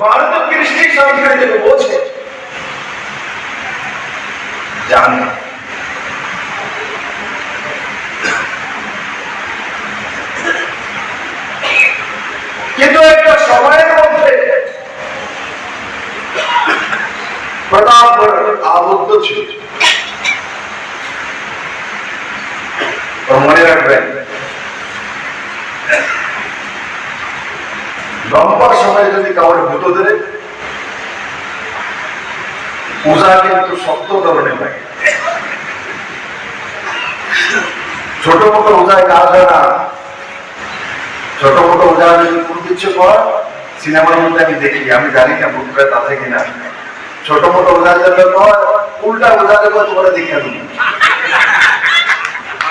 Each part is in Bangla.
ভারত কৃষ্টি সংস্কৃতি বোঝে জানে। কিন্তু একটা সময়ের মধ্যে প্রতাপগড় আবদ্ধ ছিল। মনে রাখবেন, লম্বা সময় যদি কাউর ভূত ধরে পূজা কিন্তু শক্ত ধরনের লাগে ছোট মোটো ওজায় কাজ হয় না। ছোট মোটো ওজা যদি কোনো কিছু কর সিনেমার মধ্যে আমি দেখি, আমি জানি না বুক করে তাতে কিনা ছোট মোটো ওজা জন্য কর উল্টা ওজা দেবো তোমার দেখে দিই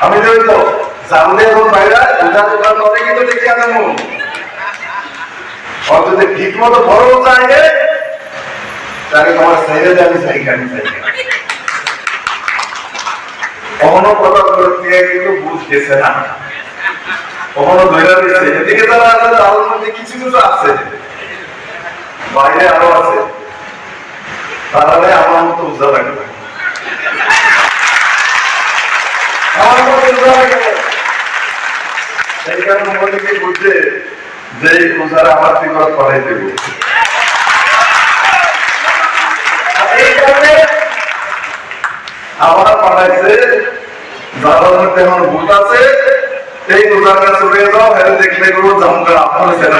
আমি দেখি সামনে এবং বাইরে ওজা দোকান করে কিন্তু দেখে আনব। অন্তত ঠিক মতো বড় যায় তাকে তোমার সাইডে আমি সাইকে আমি কখনো কথা কিন্তু বুঝ গেছে না। কখনো দিচ্ছে এদিকে আছে মধ্যে কিছু কিছু আছে। বাইরে আরও আছে। তাহলে আমার মতো উজ্জ্বল লাগবে আমার মতো উজ্জ্বল সেই কারণে মোদীকে বুঝছে যে আমার করাই দেব আর এই কারণে আমার পাঠাইছে। যাদের তেমন ভূত আছে এই পূজার কাছে যাও, হেরে দেখলে কোনো জমকা আপনার ছেলে